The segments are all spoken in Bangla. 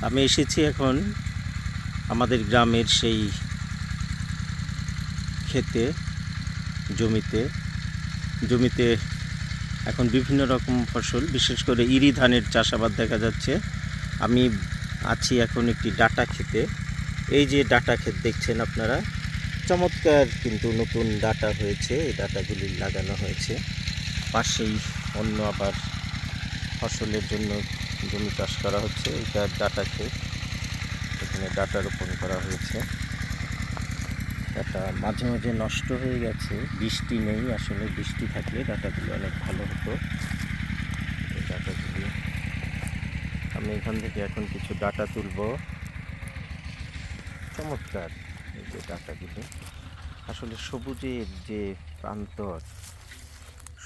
আমি এসেছি এখন আমাদের গ্রামের সেই খেতে জমিতে। জমিতে এখন বিভিন্ন রকম ফসল, বিশেষ করে ইরি ধানের চাষাবাদ দেখা যাচ্ছে। আমি আছি এখন একটি ডাটা খেতে এই যে ডাটা ক্ষেত দেখছেন আপনারা, চমৎকার কিন্তু নতুন ডাটা হয়েছে। এই ডাটাগুলি লাগানো হয়েছে। পাশেই অন্য আবার ফসলের জন্য জমি চাষ করা হচ্ছে, এটা ডাটা ক্ষেত এখানে ডাটা রোপণ করা হয়েছে। ডাটা মাঝে মাঝে নষ্ট হয়ে গেছে, বৃষ্টি নেই আসলে, বৃষ্টি থাকলে ডাটাগুলো অনেক ভালো হতো। ডাটাগুলি আমি এখান থেকে এখন কিছু ডাটা তুলবো। চমৎকার এই যে ডাটাগুলি। আসলে সবুজের যে প্রান্তর,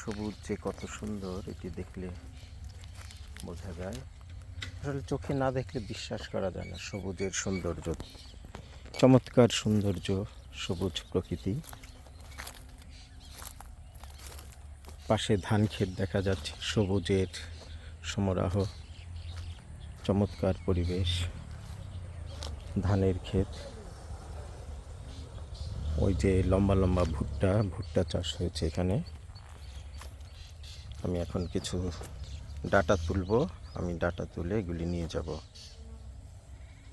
সবুজ যে কত সুন্দর, এটি দেখলে বোঝা যায়। আসলে চোখে না দেখলে বিশ্বাস করা যায় না, সবুজের সৌন্দর্য। চমৎকার সৌন্দর্য, সবুজ প্রকৃতি। পাশে ধান ক্ষেত দেখা যাচ্ছে, সবুজের সমরাহ। চমৎকার পরিবেশ। ধানের ক্ষেত। ওই যে লম্বা লম্বা ভুট্টা ভুট্টা চাষ হয়েছে এখানে। আমি এখন কিছু ডাটা তুলব আমি ডাটা তুলে এগুলি নিয়ে যাব।